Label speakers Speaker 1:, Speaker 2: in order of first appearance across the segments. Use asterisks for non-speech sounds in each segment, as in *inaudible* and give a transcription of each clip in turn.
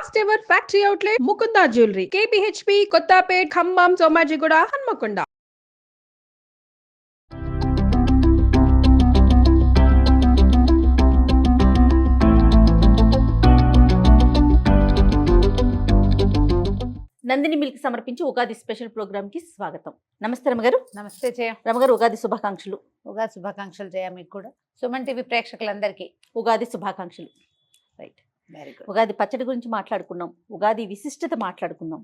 Speaker 1: First ever factory outlet Mukunda jewellery KPHB Kothapet Khammam Somajiguda Hanmakonda
Speaker 2: Nandini milk సమర్పించి Ugadi special ప్రోగ్రామ్కి స్వాగతం. నమస్తే రమగారు.
Speaker 3: నమస్తే జయ.
Speaker 2: రమగారు ఉగాది శుభాకాంక్షలు.
Speaker 3: ఉగాది శుభాకాంక్షలు జయ మీకు కూడా. సుమన్ టీవీ ప్రేక్షకులందరికీ.
Speaker 2: ఉగాది శుభాకాంక్షలు. రైట్ ఉగాది పచ్చడి గురించి మాట్లాడుకున్నాం ఉగాది విశిష్టత మాట్లాడుకున్నాం.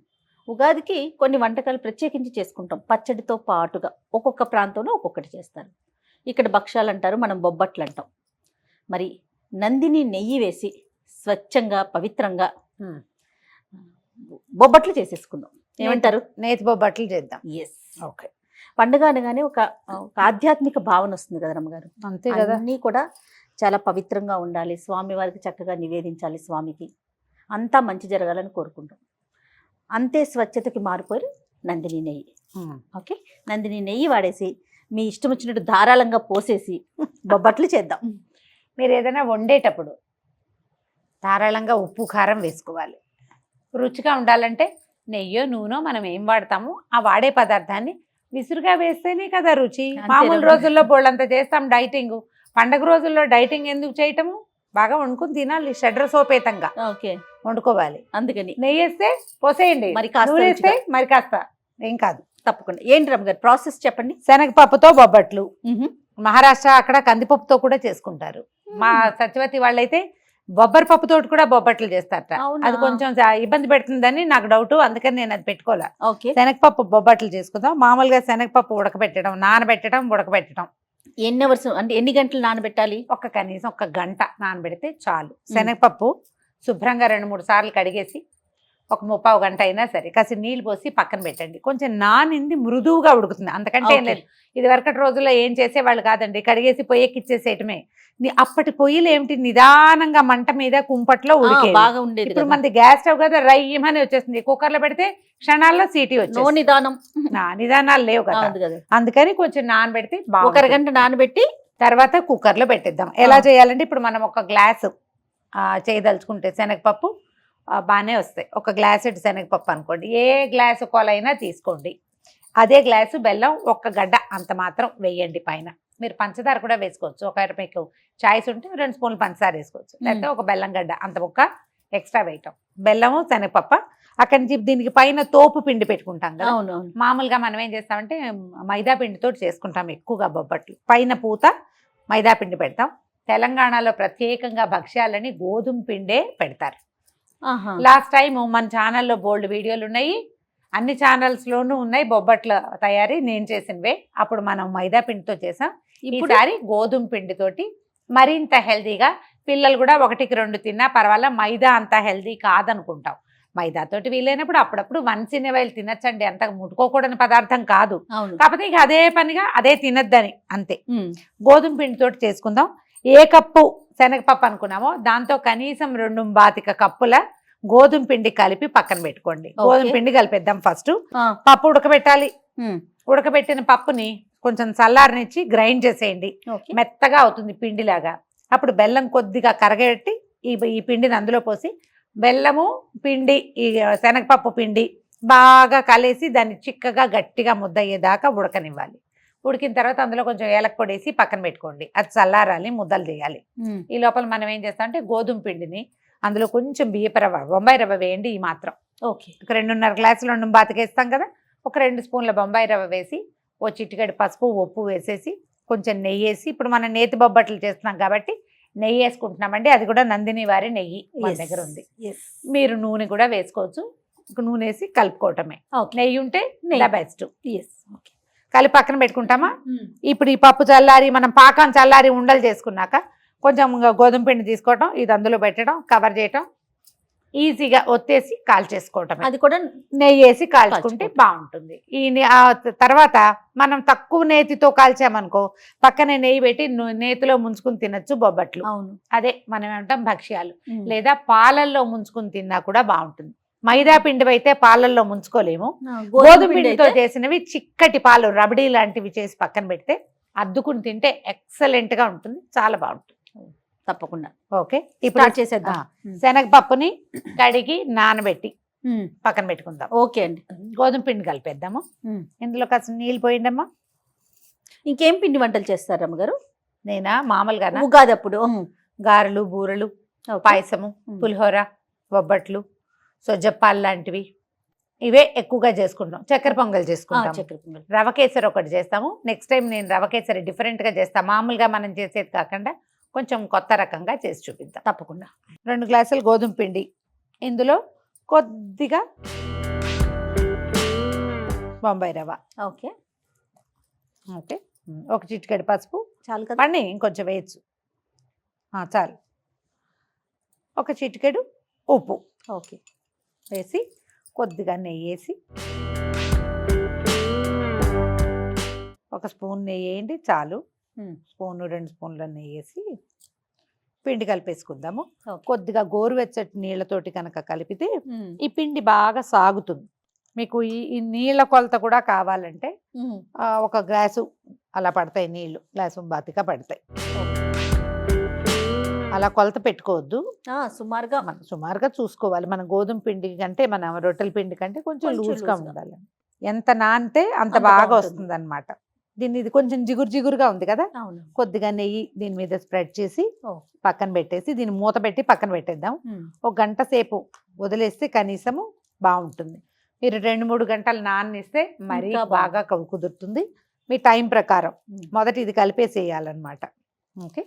Speaker 2: ఉగాదికి కొన్ని వంటకాలు ప్రత్యేకించి చేసుకుంటాం. పచ్చడితో పాటుగా ఒక్కొక్క ప్రాంతంలో ఒక్కొక్కటి చేస్తారు. ఇక్కడ భక్ష్యాలు అంటారు మనం బొబ్బట్లు అంటాం. మరి నందిని నెయ్యి వేసి స్వచ్ఛంగా పవిత్రంగా
Speaker 3: Hmm.
Speaker 2: బొబ్బట్లు చేసేసుకుందాం. ఏమంటారు?
Speaker 3: నేతి బొబ్బట్లు చేద్దాం.
Speaker 2: ఎస్
Speaker 3: ఓకే
Speaker 2: పండుగ అనగానే ఒక ఒక ఆధ్యాత్మిక భావన వస్తుంది కదా రమ్మగారు
Speaker 3: అంతే కదా.
Speaker 2: అన్నీ కూడా చాలా పవిత్రంగా ఉండాలి. స్వామి వారికి చక్కగా నివేదించాలి స్వామికి. అంతా మంచి జరగాలని కోరుకుంటాం. అంతే స్వచ్ఛతకి మారిపోయి నందిని నెయ్యి. ఓకే? నందిని నెయ్యి వాడేసి మీ ఇష్టం వచ్చినట్టు ధారాళంగా పోసేసి బొబ్బట్లు చేద్దాం.
Speaker 3: మీరు ఏదైనా వండేటప్పుడు ధారాళంగా ఉప్పు కారం వేసుకోవాలి. రుచిగా ఉండాలంటే నెయ్యో నూనె మనం ఏం వాడతామో ఆ వాడే పదార్థాన్ని విసురుగా వేస్తేనే కదా రుచి. మామూలు. రోజుల్లో బోళ్ళంత చేస్తాం డైటింగ్. పండగ రోజుల్లో డైటింగ్ ఎందుకు చేయటము? బాగా వండుకుని తినాలి షడ్రసోపేతంగా
Speaker 2: ఓకే.
Speaker 3: వండుకోవాలి.
Speaker 2: అందుకని.
Speaker 3: నెయ్యి వేస్తే పోసేయండి.
Speaker 2: మరి
Speaker 3: వేస్తే. మరి కాస్త. ఏం కాదు.
Speaker 2: తప్పకుండా. ఏంటి రమ్మగారు ప్రాసెస్ చెప్పండి.
Speaker 3: శనగపప్పుతో బొబ్బట్లు. మహారాష్ట్ర అక్కడ కందిపప్పుతో కూడా చేసుకుంటారు. మా సత్యవతి వాళ్ళైతే బొబ్బరి పప్పుతో కూడా బొబ్బట్లు చేస్తారట? అది కొంచెం ఇబ్బంది పెడుతుందని నాకు డౌట్. అందుకని నేను అది పెట్టుకోలే.
Speaker 2: ఓకే.
Speaker 3: శనగపప్పు బొబ్బట్లు చేసుకుందాం. మామూలుగా శనగపప్పు ఉడకబెట్టడం నానబెట్టడం ఉడకబెట్టడం.
Speaker 2: ఎన్ని అవర్స్ అంటే ఎన్ని గంటలు నానబెట్టాలి?
Speaker 3: ఒక కనీసం ఒక గంట నానబెడితే చాలు. శనగపప్పు శుభ్రంగా రెండు మూడు సార్లు కడిగేసి ఒక ముప్పావు గంట అయినా సరే కాసి నీళ్ళు పోసి పక్కన పెట్టండి. కొంచెం నానింది మృదువుగా ఉడుకుతుంది. అంతకంటే ఏం. లేదు. ఇది వరకటి రోజుల్లో ఏం చేసేవాళ్ళు కాదండి. కడిగేసి పొయ్యకిచ్చేసేయటమే ని- అప్పటి పొయ్యిలు ఏమిటి? నిదానంగా మంట మీద కుంపట్లో
Speaker 2: ఆ,
Speaker 3: ఉడికేవి.
Speaker 2: బాగా ఉండేది
Speaker 3: ఇప్పుడు. మనది గ్యాస్ స్టవ్ కదా రయ్యమని వచ్చేస్తుంది. కుక్కర్లో పెడితే క్షణాల్లో సీటీ వచ్చేస్తుంది.
Speaker 2: నిదానం.
Speaker 3: నా నిదానాలు లేవు కదా. అందుకని కొంచెం నానబెడితే
Speaker 2: ఒక అరగంట నానబెట్టి
Speaker 3: తర్వాత కుక్కర్లో పెట్టేద్దాం. ఎలా. చేయాలంటే ఇప్పుడు మనం ఒక గ్లాసు చేయదలుచుకుంటే శనగపప్పు బాగానే వస్తాయి. ఒక గ్లాసెడ్ శనగపప్పు అనుకోండి ఏ గ్లాసు కొలైనా తీసుకోండి. అదే గ్లాసు బెల్లం ఒక్క గడ్డ అంత మాత్రం వేయండి పైన. మీరు పంచదార కూడా వేసుకోవచ్చు. ఒకవేళ మీకు చాయిస్ ఉంటే రెండు స్పూన్లు పంచదార వేసుకోవచ్చు. లేకపోతే ఒక బెల్లం గడ్డ అంత ముక్క ఎక్స్ట్రా వేయటం. బెల్లము శనగపప్ప అక్కడి నుంచి దీనికి పైన తోపు పిండి పెట్టుకుంటాం కదా. మామూలుగా మనం ఏం చేస్తామంటే మైదా పిండితో చేసుకుంటాం ఎక్కువగా బొబ్బట్లు. పైన పూత మైదా పిండి పెడతాం. తెలంగాణలో ప్రత్యేకంగా భక్ష్యాలని గోధుమ పిండే పెడతారు. లాస్ట్ టైం మన ఛానల్లో బోల్డ్ వీడియోలు ఉన్నాయి. అన్ని ఛానల్స్లోనూ ఉన్నాయి. బొబ్బట్ల తయారీ నేను చేసినవే. అప్పుడు మనం మైదా పిండితో చేసాం.
Speaker 2: ఇప్పుడు?
Speaker 3: ఈసారి గోధుమ పిండితోటి మరింత హెల్తీగా పిల్లలు కూడా ఒకటికి రెండు తిన్నా పర్వాలే మైదా అంత హెల్తీ కాదనుకుంటాం. మైదాతోటి వీలైనప్పుడు అప్పుడప్పుడు వన్ సినిమాయిలు తినచ్చండి. అంత ముట్టుకోకూడని పదార్థం కాదు. కాకపోతే ఇక అదే పనిగా అదే తినద్దని అంతే. గోధుమ పిండితోటి చేసుకుందాం. ఏ కప్పు శనగపప్పు అనుకున్నామో దాంతో కనీసం రెండు బాతిక కప్పుల గోధుమ పిండి కలిపి పక్కన పెట్టుకోండి. గోధుమ పిండి కలిపేద్దాం ఫస్ట్. పప్పు ఉడకబెట్టాలి. ఉడకబెట్టిన పప్పుని కొంచెం చల్లారనిచ్చి గ్రైండ్ చేసేయండి. మెత్తగా అవుతుంది పిండిలాగా. అప్పుడు బెల్లం కొద్దిగా కరగబెట్టి ఈ ఈ పిండిని అందులో పోసి బెల్లము పిండి ఈ శనగపప్పు పిండి బాగా కలిసి దాన్ని చిక్కగా గట్టిగా ముద్ద అయ్యేదాకా ఉడకనివ్వాలి. ఉడికిన తర్వాత అందులో కొంచెం ఏలక పొడేసి పక్కన పెట్టుకోండి అది చల్లారాలి ముద్దలు చేయాలి
Speaker 2: ఉమ్.
Speaker 3: ఈ లోపల మనం ఏం చేస్తామంటే గోధుమ పిండిని అందులో కొంచెం బియ్యపు రవ్వ బొంబాయి రవ్వ వేయండి ఈ మాత్రం
Speaker 2: ఓకే
Speaker 3: ఒక రెండున్నర గ్లాసులు రెండు బాతకేస్తాం కదా ఒక రెండు స్పూన్ల బొంబాయి రవ్వ వేసి ఓ చిటికెడు పసుపు ఉప్పు వేసేసి కొంచెం నెయ్యి వేసి ఇప్పుడు మనం నేతి బొబ్బట్లు చేస్తున్నాం కాబట్టి నెయ్యి వేసుకుంటున్నామండి అది కూడా నందిని వారి నెయ్యి మన. దగ్గర ఉంది. మీరు నూనె కూడా వేసుకోవచ్చు నూనె వేసి కలుపుకోవటమే నెయ్యి ఉంటే
Speaker 2: నెయ్యి.
Speaker 3: Best
Speaker 2: Yes. ఓకే
Speaker 3: కలిపి పక్కన పెట్టుకుంటామా. ఇప్పుడు ఈ పప్పు చల్లారి మనం పాకం చల్లారి ఉండలు చేసుకున్నాక కొంచెం గోధుమ పిండి తీసుకోవటం ఇది అందులో పెట్టడం కవర్ చేయటం ఈజీగా ఒత్తేసి కాల్చేసుకోవటం
Speaker 2: అది కూడా
Speaker 3: నెయ్యి వేసి కాల్చుకుంటే. బాగుంటుంది. ఈ తర్వాత మనం తక్కువ నేతితో కాల్చామనుకో పక్కనే నెయ్యి పెట్టి నేతిలో ముంచుకుని తినొచ్చు బొబ్బట్లు.
Speaker 2: అవును.
Speaker 3: అదే మనం ఏమంటాం భక్ష్యాలు. లేదా పాలల్లో ముంచుకుని తిన్నా కూడా బాగుంటుంది. మైదా పిండి అయితే పాలల్లో ముంచుకోలేము. గోధుమ పిండితో చేసినవి చిక్కటి పాలు రబడీ లాంటివి చేసి పక్కన పెడితే అద్దుకుని తింటే ఎక్సలెంట్గా ఉంటుంది చాలా బాగుంటుంది.
Speaker 2: తప్పకుండా.
Speaker 3: ఓకే ఇప్పుడు
Speaker 2: చేసేద్దాం.
Speaker 3: శనగపప్పుని కడిగి నానబెట్టి పక్కన పెట్టుకుందాం.
Speaker 2: ఓకే అండి.
Speaker 3: గోధుమ పిండి కలిపేద్దాము. ఇందులో కాస్త నీళ్ళు పోయిండమ్మా
Speaker 2: ఇంకేం పిండి వంటలు చేస్తారు రమ్మగారు
Speaker 3: నేనా? మామూలుగా
Speaker 2: ఉగాది అప్పుడు. ఉమ్,
Speaker 3: గారెలు బూరెలు. పాయసము. పులిహోర బొబ్బట్లు సొజ్జప్పాలు లాంటివి. ఇవే ఎక్కువగా చేసుకుంటాం. చక్కెర పొంగల్ చేసుకుంటాం
Speaker 2: చక్కెర పొంగల్.
Speaker 3: రవ కేసరి ఒకటి చేస్తాము. నెక్స్ట్ టైం నేను రవ కేసరి డిఫరెంట్గా చేస్తాను మామూలుగా మనం చేసేది కాకుండా కొంచెం కొత్త రకంగా చేసి చూపిద్దాం.
Speaker 2: తప్పకుండా.
Speaker 3: రెండు గ్లాసులు గోధుమ పిండి. ఇందులో కొద్దిగా బొంబాయి రవ
Speaker 2: ఓకే.
Speaker 3: ఓకే. ఒక చిటికెడు పసుపు.
Speaker 2: చాలు కదా.
Speaker 3: పండి ఇంకొంచెం వేయచ్చు. చాలు. ఒక చిటికెడు ఉప్పు.
Speaker 2: ఓకే.
Speaker 3: వేసి కొద్దిగా నెయ్యి వేసి ఒక స్పూన్ నెయ్యి వేయండి చాలు స్పూన్ రెండు స్పూన్ల నెయ్యి వేసి పిండి కలిపేసుకుందాము. కొద్దిగా గోరువెచ్చటి నీళ్ళతోటి కనుక కలిపితే ఈ పిండి బాగా సాగుతుంది. మీకు ఈ ఈ నీళ్ళ కొలత కూడా కావాలంటే ఒక గ్లాసు అలా పడతాయి నీళ్ళు గ్లాసు బాతిగా పడతాయి. అలా కొలత పెట్టుకోవద్దు.
Speaker 2: సుమారుగా.
Speaker 3: మనం సుమారుగా చూసుకోవాలి. మన గోధుమ పిండి కంటే మన రొట్టెల పిండి కంటే కొంచెం లూజ్గా. ఉండాలి. ఎంత నానితే అంత
Speaker 2: అంత
Speaker 3: బాగా. వస్తుంది అనమాట దీన్ని ఇది కొంచెం జిగురు జిగురుగా ఉంది కదా? కొద్దిగా నెయ్యి దీని మీద స్ప్రెడ్ చేసి. పక్కన పెట్టేసి దీన్ని మూత పెట్టి పక్కన పెట్టేద్దాం. ఒక గంట సేపు వదిలేస్తే కనీసము బాగుంటుంది. మీరు రెండు మూడు గంటలు నాన్నిస్తే మరీ బాగా కుదురుతుంది. మీ టైం ప్రకారం. మొదటి ఇది కలిపేసేయాలన్నమాట. ఓకే?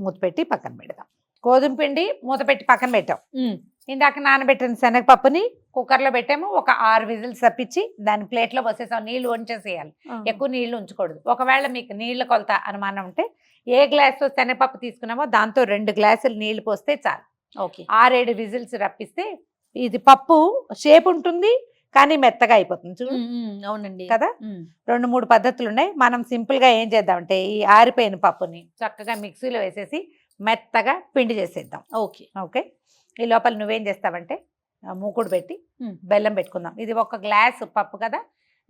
Speaker 3: మూత పెట్టి పక్కన పెడదాం. గోధుమ పిండి మూత పెట్టి పక్కన పెట్టాం. ఇందాక నానబెట్టిన శనగపప్పుని కుక్కర్లో పెట్టాము. ఒక ఆరు విజిల్స్ తప్పించి దాని ప్లేట్లో పోసేసాం. నీళ్ళు వంచేసేయాలి.
Speaker 2: ఆ,
Speaker 3: ఎక్కువ నీళ్ళు ఉంచకూడదు. ఒకవేళ మీకు నీళ్ళ కొలత అనుమానం ఉంటే ఏ గ్లాస్తో శనగపప్పు తీసుకున్నామో దాంతో రెండు గ్లాసులు నీళ్ళు పోస్తే చాలు.
Speaker 2: ఓకే.
Speaker 3: ఆరేడు విజిల్స్ రప్పిస్తే ఇది పప్పు షేప్ ఉంటుంది. కానీ మెత్తగా అయిపోతుంది చూడు.
Speaker 2: అవునండి.
Speaker 3: కదా? రెండు మూడు పద్ధతులు ఉన్నాయి మనం సింపుల్గా ఏం చేద్దామంటే ఈ ఆరిపోయిన పప్పుని చక్కగా మిక్సీలో వేసేసి మెత్తగా పిండి చేసేద్దాం.
Speaker 2: ఓకే.
Speaker 3: ఓకే? ఈ లోపల నువ్వేం చేస్తావంటే మూకుడు పెట్టి. బెల్లం పెట్టుకుందాం. ఇది ఒక గ్లాస్ పప్పు కదా?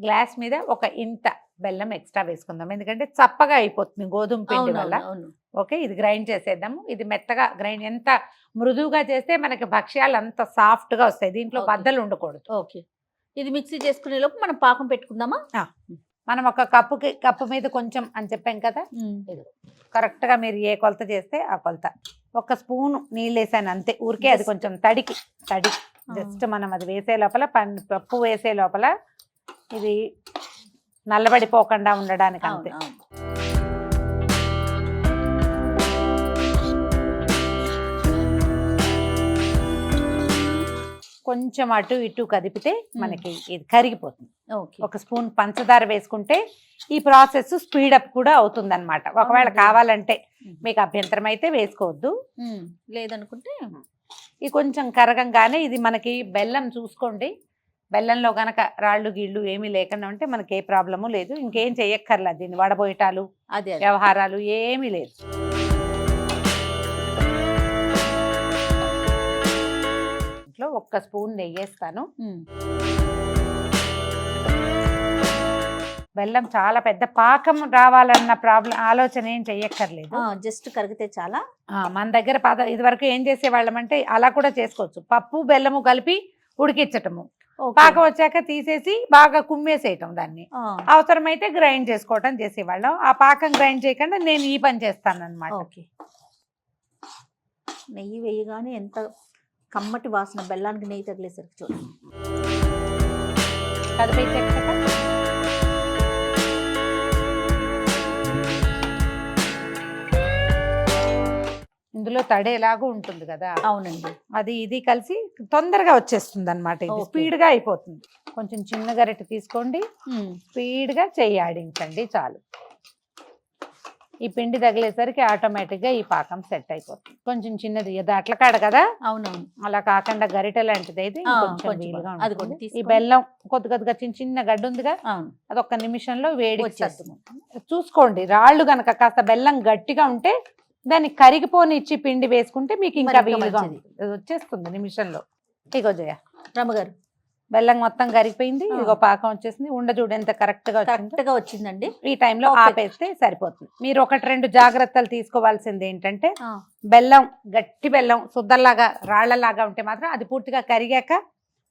Speaker 3: గ్లాస్ మీద ఒక ఇంత బెల్లం ఎక్స్ట్రా వేసుకుందాం. ఎందుకంటే చప్పగా అయిపోతుంది గోధుమ పిండి వల్ల. ఓకే? ఇది గ్రైండ్ చేసేద్దాము. ఇది మెత్తగా గ్రైండ్ ఎంత మృదువుగా చేస్తే మనకి భక్ష్యాలు అంత సాఫ్ట్గా వస్తాయి. దీంట్లో. బద్దలు ఉండకూడదు.
Speaker 2: ఓకే. ఇది మిక్సీ చేసుకునే లోపు మనం పాకం పెట్టుకుందామా?
Speaker 3: మనం ఒక కప్పుకి కప్పు మీద కొంచెం అని చెప్పాం కదా? కరెక్ట్గా మీరు ఏ కొలత చేస్తే ఆ కొలత. ఒక స్పూన్ నీళ్ళు వేసాను అంతే. ఊరికే అది. కొంచెం తడికి తడి. జస్ట్ మనం అది వేసే లోపల పప్పు వేసే లోపల ఇది నల్లబడిపోకుండా ఉండడానికి అంతే. కొంచెం అటు ఇటు కదిపితే మనకి ఇది కరిగిపోతుంది.
Speaker 2: ఓకే.
Speaker 3: ఒక స్పూన్ పంచదార వేసుకుంటే ఈ ప్రాసెస్ స్పీడ్ అప్ కూడా అవుతుంది అనమాట ఒకవేళ. కావాలంటే మీకు అభ్యంతరం అయితే వేసుకోవద్దు
Speaker 2: లేదనుకుంటే
Speaker 3: ఇది కొంచెం కరగంగానే ఇది మనకి బెల్లం చూసుకోండి. బెల్లంలో గనక రాళ్ళు గీళ్ళు ఏమీ లేకుండా ఉంటే మనకి ఏ ప్రాబ్లము లేదు. ఇంకేం చెయ్యక్కర్లేదు దీన్ని వడబోయటాలు. వ్యవహారాలు ఏమీ లేదు. ఒక్క స్పూన్ నెయ్యి వేస్తాను బెల్లం చాలా పెద్ద పాకం రావాలన్న ప్రాబ్లం ఆలోచన ఏం చెయ్యక్కర్లేదు.
Speaker 2: జస్ట్ కరిగితే చాలా.
Speaker 3: మన దగ్గర పద ఇదివరకు ఏం చేసేవాళ్ళం అంటే అలా కూడా చేసుకోవచ్చు. పప్పు బెల్లము కలిపి ఉడికించటము. పాకం వచ్చాక తీసేసి బాగా కుమ్మేసేయటం దాన్ని. అవసరమైతే గ్రైండ్ చేసుకోవటం చేసేవాళ్ళం. ఆ పాకం గ్రైండ్ చేయకుండా నేను ఈ పని చేస్తాను అనమాట
Speaker 2: నెయ్యి వేయగానే ఎంత కమ్మటి వాసన బెల్లానికి నెయ్యి తగిలేసరికి చూడండి
Speaker 3: ఇందులో తడి ఎలాగో ఉంటుంది కదా?
Speaker 2: అవునండి.
Speaker 3: అది ఇది కలిసి తొందరగా వచ్చేస్తుంది అనమాట ఇది.
Speaker 2: Okay.
Speaker 3: స్పీడ్గా అయిపోతుంది. కొంచెం చిన్న గరిటె తీసుకోండి.
Speaker 2: ఉమ్,
Speaker 3: స్పీడ్గా చెయ్యి ఆడించండి చాలు. ఈ పిండి తగిలేసరికి ఆటోమేటిక్గా ఈ పాకం సెట్ అయిపోతుంది. కొంచెం చిన్నది ఇది అట్ల కాడ కదా?
Speaker 2: అవునవును.
Speaker 3: అలా కాకుండా గరిటె లాంటిది అయితే కొంచెం వీలుగా
Speaker 2: అది
Speaker 3: ఉంటుంది. ఈ. బెల్లం కొద్ది కొద్దిగా చిన్న చిన్న గడ్డ ఉందిగా
Speaker 2: అవును.
Speaker 3: అది ఒక్క నిమిషంలో వేడి
Speaker 2: వచ్చేస్తుంది
Speaker 3: చూసుకోండి రాళ్ళు గనక కాస్త బెల్లం గట్టిగా ఉంటే దాన్ని కరిగిపోనిచ్చి పిండి వేసుకుంటే మీకు ఇంకా వీలుగా
Speaker 2: మంచిది.
Speaker 3: ఉంటుంది. అది వచ్చేస్తుంది నిమిషంలో. ఇగో జయ.
Speaker 2: రమ్మగారు.
Speaker 3: బెల్లం మొత్తం కరిగిపోయింది. ఇదిగో పాకం వచ్చేసింది. ఉండ చూడు ఎంత
Speaker 2: కరెక్ట్గా కరెక్ట్గా వచ్చిందండి.
Speaker 3: ఈ టైంలో. ఆపేస్తే సరిపోతుంది. మీరు ఒకటి రెండు జాగ్రత్తలు తీసుకోవాల్సింది ఏంటంటే బెల్లం గట్టి బెల్లం శుద్ధలాగా రాళ్ళలాగా ఉంటే మాత్రం అది పూర్తిగా కరిగాక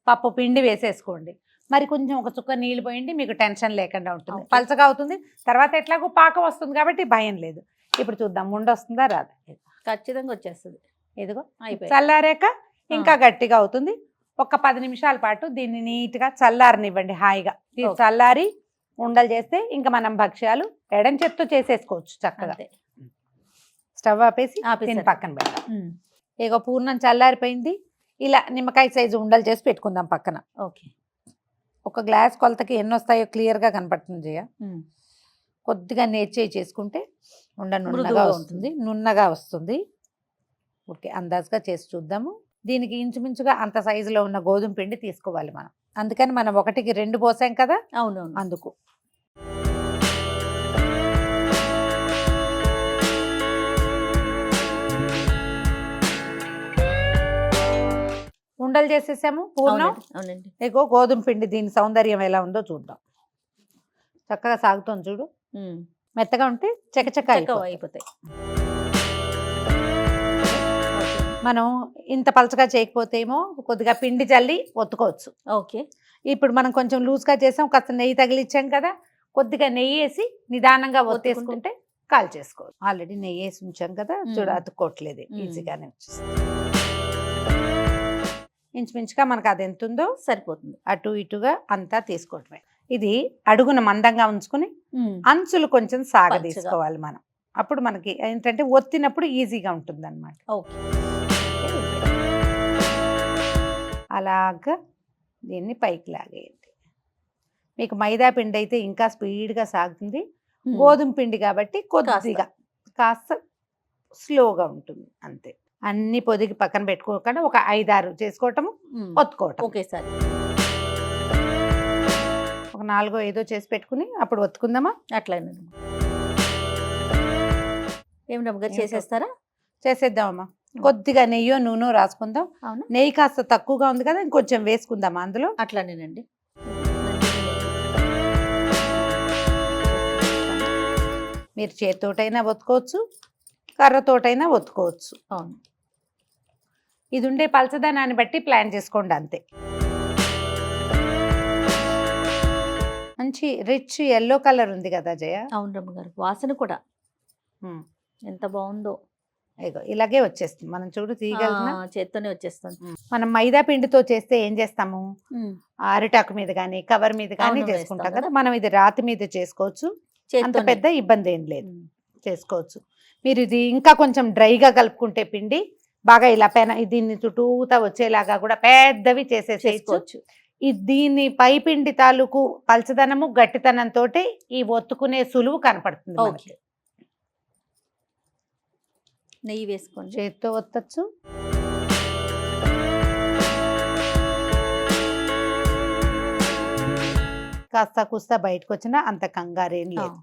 Speaker 3: పప్పు పిండి వేసేసుకోండి. మరి కొంచెం ఒక చుక్క నీళ్ళు పోయండి మీకు టెన్షన్ లేకుండా ఉంటుంది. పలచగా అవుతుంది. తర్వాత ఎట్లాగో పాకం వస్తుంది కాబట్టి భయం లేదు. ఇప్పుడు చూద్దాం ముండ వస్తుందా రాదా?
Speaker 2: ఖచ్చితంగా వచ్చేస్తుంది.
Speaker 3: ఇదిగో
Speaker 2: అయిపోయి
Speaker 3: చల్లారాక ఇంకా గట్టిగా అవుతుంది. ఒక పది నిమిషాల పాటు దీన్ని నీట్గా చల్లారనివ్వండి హాయిగా. ఇది. చల్లారి ఉండలు చేస్తే ఇంకా మనం భక్ష్యాలు ఎడం చేత్తో చేసేసుకోవచ్చు చక్కగా. స్టవ్ ఆపేసి. దీన్ని పక్కన
Speaker 2: ఉమ్,
Speaker 3: ఇక పూర్ణం చల్లారిపోయింది. ఇలా నిమ్మకాయ సైజు ఉండలు చేసి పెట్టుకుందాం పక్కన.
Speaker 2: ఓకే.
Speaker 3: ఒక గ్లాస్ కొలతకి ఎన్ని వస్తాయో క్లియర్గా కనపడుతుంది జయ. కొద్దిగా నేర్చేయి చేసుకుంటే ఉండ నున్నగా వస్తుంది. నున్నగా వస్తుంది. ఓకే అందాజుగా చేసి చూద్దాము. దీనికి ఇంచుమించుగా అంత సైజులో ఉన్న గోధుమ పిండి తీసుకోవాలి మనం. అందుకని మనం ఒకటికి రెండు పోసాం కదా?
Speaker 2: అవునవును.
Speaker 3: అందుకు. ఉండలు చేసేసాము పూర్ణం.
Speaker 2: అవునండి,
Speaker 3: ఇగో గోధుమ పిండి దీని సౌందర్యం ఎలా ఉందో చూద్దాం. చక్కగా సాగుతుంది చూడు. మెత్తగా ఉంటే చకచక అయిపోతాయి. మనం ఇంత పలచగా చేయకపోతే ఏమో కొద్దిగా పిండి చల్లి ఒత్తుకోవచ్చు.
Speaker 2: ఓకే.
Speaker 3: ఇప్పుడు మనం కొంచెం లూజ్గా చేసాం కాస్త నెయ్యి తగిలిచ్చాం కదా కొద్దిగా నెయ్యి వేసి నిదానంగా ఒత్తేసుకుంటే కాల్ చేసుకోవచ్చు. ఆల్రెడీ నెయ్యి వేసి ఉంచాం కదా చూడ. అతుక్కోవట్లేదు. ఈజీగానే వచ్చేస్తుంది. ఇంచుమించుగా మనకు అది ఎంత ఉందో
Speaker 2: సరిపోతుంది.
Speaker 3: అటు ఇటుగా అంతా తీసుకోవటమే. ఇది అడుగున మందంగా ఉంచుకుని అంచులు కొంచెం సాగ. తీసుకోవాలి మనం. అప్పుడు మనకి ఏంటంటే ఒత్తినప్పుడు ఈజీగా ఉంటుంది అనమాట
Speaker 2: ఓకే.
Speaker 3: అలాగా దీన్ని పైకి లాగేయండి. మీకు మైదా పిండి అయితే ఇంకా స్పీడ్గా సాగుతుంది. గోధుమ పిండి కాబట్టి కొద్దిగా కాస్త. స్లోగా ఉంటుంది అంతే. అన్ని పొదిగి పక్కన పెట్టుకోకుండా ఒక ఐదారు చేసుకోవటము ఒత్తుకోవటం
Speaker 2: ఒకేసారి
Speaker 3: ఒక నాలుగో ఐదో చేసి పెట్టుకుని అప్పుడు ఒత్తుకుందామా?
Speaker 2: అట్లనే ఏం రమ్మగారు
Speaker 3: ఏమిటో.
Speaker 2: చేసేస్తారా?
Speaker 3: చేసేద్దామమ్మా. కొద్దిగా నెయ్యో నూనె రాసుకుందాం.
Speaker 2: అవునా?
Speaker 3: నెయ్యి కాస్త తక్కువగా ఉంది కదా ఇంకొంచెం వేసుకుందాం అందులో.
Speaker 2: అట్లానేనండి.
Speaker 3: మీరు చేతితోటైనా ఒత్తుకోవచ్చు కర్రతోటైనా ఒత్తుకోవచ్చు.
Speaker 2: అవును.
Speaker 3: ఇది ఉండే పలచదనాన్ని బట్టి ప్లాన్ చేసుకోండి అంతే. మంచి రిచ్ ఎల్లో కలర్ ఉంది కదా జయ?
Speaker 2: అవును రమ్మగారు వాసన కూడా. ఎంత బాగుందో.
Speaker 3: ఇగో ఇలాగే వచ్చేస్తుంది. మనం చూడు తీయగలిగిన
Speaker 2: చేత్తోనే వచ్చేస్తుంది.
Speaker 3: మనం మైదా పిండితో చేస్తే ఏం చేస్తాము? అరిటాకు మీద కానీ కవర్ మీద కానీ చేసుకుంటాం కదా. మనం ఇది రాతి మీద చేసుకోవచ్చు. అంత. పెద్ద ఇబ్బంది ఏం లేదు. చేసుకోవచ్చు. మీరు ఇది ఇంకా కొంచెం డ్రైగా కలుపుకుంటే పిండి బాగా ఇలా పెన దీన్ని చుట్టూతా వచ్చేలాగా కూడా పెద్దవి ఈ దీన్ని పై పిండి తాలూకు పలచదనము గట్టితనంతో ఈ ఒత్తుకునే సులువు కనపడుతుంది
Speaker 2: నెయ్యి వేసుకోండి.
Speaker 3: చేత్తో ఒత్తచ్చు. కాస్త కుస్తా బయటకు వచ్చినా అంత కంగారేం లేదు.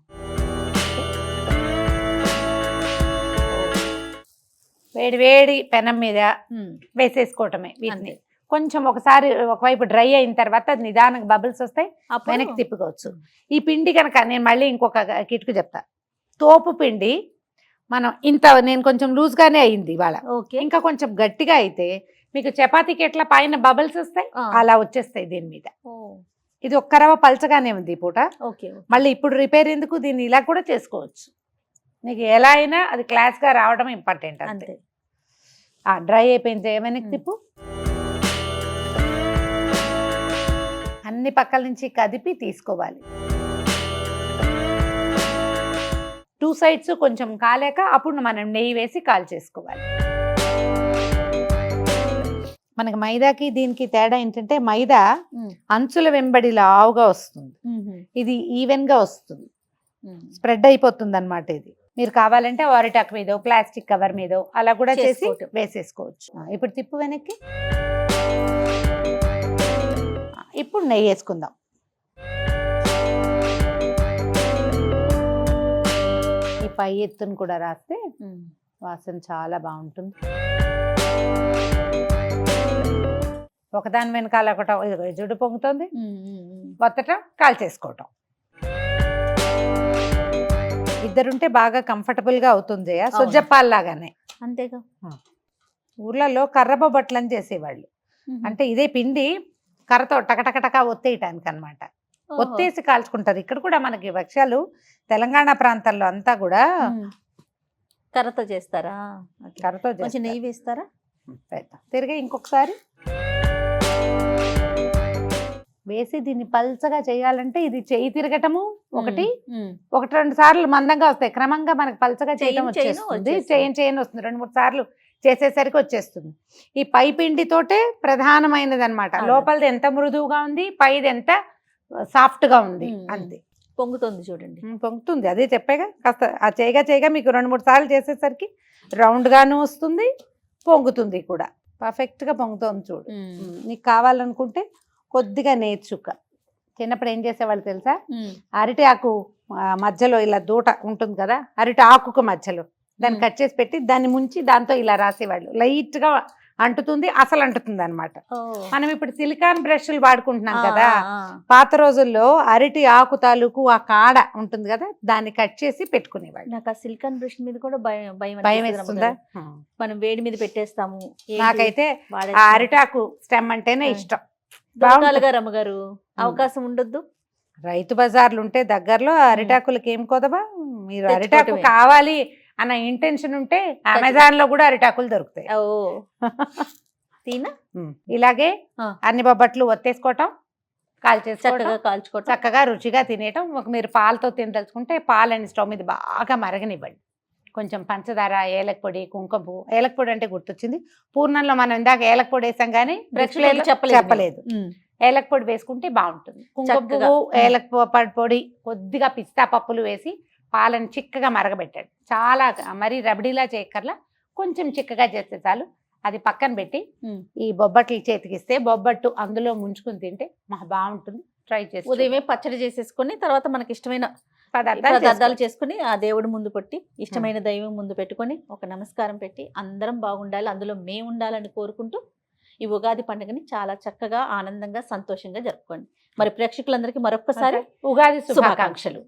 Speaker 3: వేడి వేడి పెనం మీద వేసేసుకోవటమే వీటిని. కొంచెం ఒకసారి ఒకవైపు డ్రై అయిన తర్వాత అది నిదానంగా బబుల్స్ వస్తాయి వెనక్కి తిప్పుకోవచ్చు. ఈ పిండి కనుక నేను మళ్ళీ ఇంకొక కిటుకు చెప్తా. తోపు పిండి మనం ఇంత నేను కొంచెం లూజ్గానే అయింది ఇవాళ.
Speaker 2: ఓకే.
Speaker 3: ఇంకా కొంచెం గట్టిగా అయితే మీకు చపాతీకి ఎట్లా పైన బబుల్స్ వస్తాయి. అలా వచ్చేస్తాయి దీని మీద. ఇది ఒక్క రవ పలచగానే ఉంది ఈ పూట.
Speaker 2: ఓకే.
Speaker 3: మళ్ళీ ఇప్పుడు రిపేర్ ఎందుకు దీన్ని ఇలా కూడా చేసుకోవచ్చు. నీకు ఎలా అయినా అది క్లాస్గా రావడం ఇంపార్టెంట్ అంతే. డ్రై అయిపోయింది. ఏమైనా. తిప్పు అన్ని పక్కల నుంచి కదిపి తీసుకోవాలి. టూ సైడ్స్ కొంచెం కాలేక అప్పుడు మనం నెయ్యి వేసి కాల్ చేసుకోవాలి. మనకి మైదాకి దీనికి తేడా ఏంటంటే మైదా అంచుల వెంబడి లావుగా వస్తుంది. ఇది ఈవెన్గా వస్తుంది. స్ప్రెడ్ అయిపోతుంది అనమాట ఇది. మీరు కావాలంటే వారిటాక్ మీదో ప్లాస్టిక్ కవర్ మీదో అలా కూడా చేసి. వేసేసుకోవచ్చు. ఇప్పుడు తిప్పు వెనక్కి. ఇప్పుడు నెయ్యి వేసుకుందాం. పై ఎత్తును కూడా రాస్తే. వాసన చాలా బాగుంటుంది ఒకదాని వెనకాల ఒకట జుట్టు పొంగుతుంది. వత్తటం కాల్ చేసుకోవటం ఇద్దరుంటే బాగా కంఫర్టబుల్గా అవుతుంది
Speaker 2: అవును.
Speaker 3: సుజ్జప్పాల్లాగానే
Speaker 2: అంతేగా
Speaker 3: ఊర్లలో కర్ర బొబ్బట్లని చేసేవాళ్ళు. అంటే ఇదే పిండి కర్రతో టకటకటక ఒత్తేయటానికి అనమాట. ఒత్తేసి కాల్చుకుంటారు ఇక్కడ కూడా మనకి వృక్షాలు తెలంగాణ ప్రాంతాల్లో అంతా కూడా.
Speaker 2: కర్రతో చేస్తారా.
Speaker 3: కర్రతో
Speaker 2: కొంచెం
Speaker 3: చేస్తారు.
Speaker 2: నెయ్యి వేస్తారా.
Speaker 3: తిరిగి ఇంకొకసారి వేసి దీన్ని పల్చగా చేయాలంటే ఇది చేయి తిరగటము ఒకటి ఒకటి రెండు సార్లు మందంగా వస్తాయి క్రమంగా మనకి పల్చగా చేయడం వచ్చేస్తుంది. చేయన్ చేయన్ వస్తుంది రెండు మూడు సార్లు చేసేసరికి వచ్చేస్తుంది ఈ పై పిండితోటే ప్రధానమైనది అనమాట. లోపలిది ఎంత మృదువుగా ఉంది పైది ఎంత సాఫ్ట్గా ఉంది. అంతే.
Speaker 2: పొంగుతుంది చూడండి.
Speaker 3: పొంగుతుంది. అదే చెప్పాగా కాస్త ఆ చేయగా చేయగా మీకు రెండు మూడు సార్లు చేసేసరికి రౌండ్ గాను వస్తుంది పొంగుతుంది కూడా. పర్ఫెక్ట్గా పొంగుతుంది చూడు. నీకు కావాలనుకుంటే కొద్దిగా నేర్చుక్క చిన్నప్పుడు ఏం చేసేవాళ్ళు తెలుసా? అరటి ఆకు మధ్యలో ఇలా దూట ఉంటుంది కదా అరటి ఆకుకు మధ్యలో. దాన్ని. కట్ చేసి పెట్టి దాన్ని ముంచి దాంతో ఇలా రాసేవాళ్ళు. లైట్గా అంటుతుంది అసలు అంటుతుంది అనమాట. మనం ఇప్పుడు సిలికాన్ బ్రష్లు వాడుకుంటున్నాం కదా పాత రోజుల్లో అరటి ఆకు తాలూకు ఆ కాడ ఉంటుంది కదా దాన్ని కట్ చేసి పెట్టుకునేవాళ్ళు.
Speaker 2: నాకు ఆ సిలికాన్ బ్రష్ మీద కూడా భయం భయం
Speaker 3: వేస్తుందా.
Speaker 2: మనం వేడి మీద పెట్టేస్తాము
Speaker 3: నాకైతే ఆ. అరిటాకు స్టెమ్ అంటేనే. ఇష్టం.
Speaker 2: గారు అమ్మగారు అవకాశం ఉండొద్దు.
Speaker 3: రైతు బజార్లు ఉంటే దగ్గరలో అరిటాకులకి ఏం కొదవా? మీరు అరిటాకు. కావాలి అన్న ఇంటెన్షన్ ఉంటే అమెజాన్లో కూడా అరిటాకులు దొరుకుతాయి.
Speaker 2: ఓ. *laughs* తీనా.
Speaker 3: ఇలాగే. అన్ని బొబ్బట్లు ఒత్తేసుకోవటం కాల్
Speaker 2: చక్కగా కాల్చుకోవటం.
Speaker 3: చక్కగా రుచిగా తినేయటం. ఒక మీరు పాలతో తినదలుచుకుంటే పాలని స్టవ్ మీద బాగా మరగనివ్వండి. కొంచెం పంచదార ఏలక పొడి కుంకుమ పువ్వు. ఏలక పొడి అంటే గుర్తొచ్చింది. పూర్ణంలో మనం ఇందాక ఏలక పొడి వేసాం కానీ
Speaker 2: చెప్పలేదు
Speaker 3: చెప్పలేదు.
Speaker 2: ఉమ్,
Speaker 3: ఏలక పొడి వేసుకుంటే బాగుంటుంది. కుంకుమ. పువ్వు. ఏలక పొడి కొద్దిగా పిస్తా పప్పులు వేసి పాలను చిక్కగా మరగబెట్టాడు. చాలా మరి రబడీలా చేయక్కర్లా కొంచెం చిక్కగా చేస్తే చాలు. అది పక్కన పెట్టి. ఈ బొబ్బట్లు చేతికిస్తే బొబ్బట్టు అందులో ముంచుకుని తింటే మా బాగుంటుంది. ట్రై చేసి
Speaker 2: ఉదయమే పచ్చడి చేసేసుకొని తర్వాత మనకి ఇష్టమైన
Speaker 3: పదార్థాలు
Speaker 2: పదార్థాలు
Speaker 3: చేసుకో.
Speaker 2: చేసుకుని ఆ దేవుడి ముందు పెట్టి ఇష్టమైన దైవం ముందు పెట్టుకొని ఒక నమస్కారం పెట్టి అందరం బాగుండాలి అందులో మేము ఉండాలని కోరుకుంటూ ఈ ఉగాది పండుగని చాలా చక్కగా ఆనందంగా సంతోషంగా జరుపుకోండి. మరి ప్రేక్షకులందరికీ మరొక్కసారి
Speaker 3: ఉగాది
Speaker 2: శుభాకాంక్షలు.